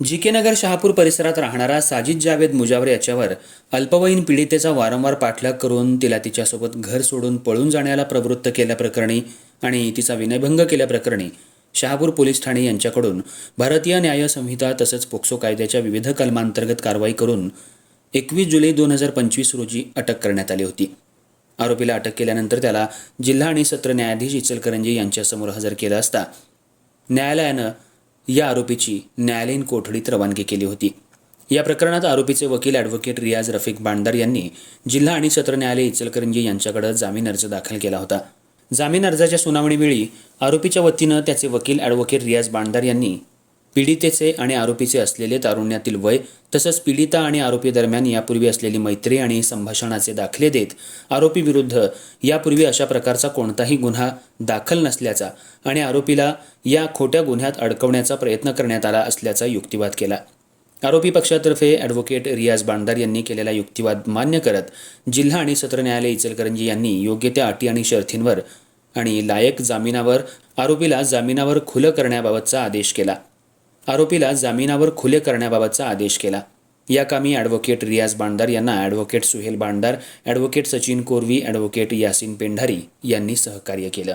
जी के नगर शहापूर परिसरात राहणारा साजिद जावेद मुजावर याच्यावर अल्पवयीन पीडितेचा वारंवार पाठलाग करून तिला तिच्यासोबत घर सोडून पळून जाण्याला प्रवृत्त केल्याप्रकरणी आणि तिचा विनयभंग केल्याप्रकरणी शहापूर पोलीस ठाणे यांच्याकडून भारतीय न्याय संहिता तसंच पोक्सो कायद्याच्या विविध कलमांतर्गत कारवाई करून एकवीस जुलै दोन हजार पंचवीस रोजी अटक करण्यात आली होती. आरोपीला अटक केल्यानंतर त्याला जिल्हा आणि सत्र न्यायाधीश इचलकरंजी यांच्यासमोर हजर केलं असता. न्यायालयानं या आरोपीची न्यायालयीन कोठडीत रवानगी केली होती. या प्रकरणात आरोपीचे वकील ॲडव्होकेट रियाज रफिक बांडार यांनी जिल्हा आणि सत्र न्यायालय इचलकरंजी यांच्याकडे जामीन अर्ज दाखल केला होता. जामीन अर्जाच्या सुनावणीवेळी आरोपीच्या वतीनं त्याचे वकील ॲडव्होकेट रियाज बांडार यांनी पीडितेचे आणि आरोपीचे असलेले तारुण्यातील वय तसंच पीडिता आणि आरोपी दरम्यान यापूर्वी असलेली मैत्री आणि संभाषणाचे दाखले देत आरोपी विरुद्ध यापूर्वी अशा प्रकारचा कोणताही गुन्हा दाखल नसल्याचा आणि आरोपीला या खोट्या गुन्ह्यात अडकवण्याचा प्रयत्न करण्यात आला असल्याचा युक्तिवाद केला. आरोपी पक्षातर्फे ॲडव्होकेट रियाज बांडार यांनी केलेला युक्तिवाद मान्य करत जिल्हा आणि सत्र न्यायालय इचलकरंजी यांनी योग्य त्या अटी आणि शर्थींवर आणि लायक जामिनावर आरोपीला जामिनावर खुलं करण्याबाबतचा आदेश केला. आरोपीला जामिनावर खुले करण्याबाबतचा आदेश केला. या कामी ॲडव्होकेट रियाज बांडदार यांना advocate Suhel Bandadar advocate Sachin Korvi advocate Yasin Pendhari यांनी सहकार्य केलं.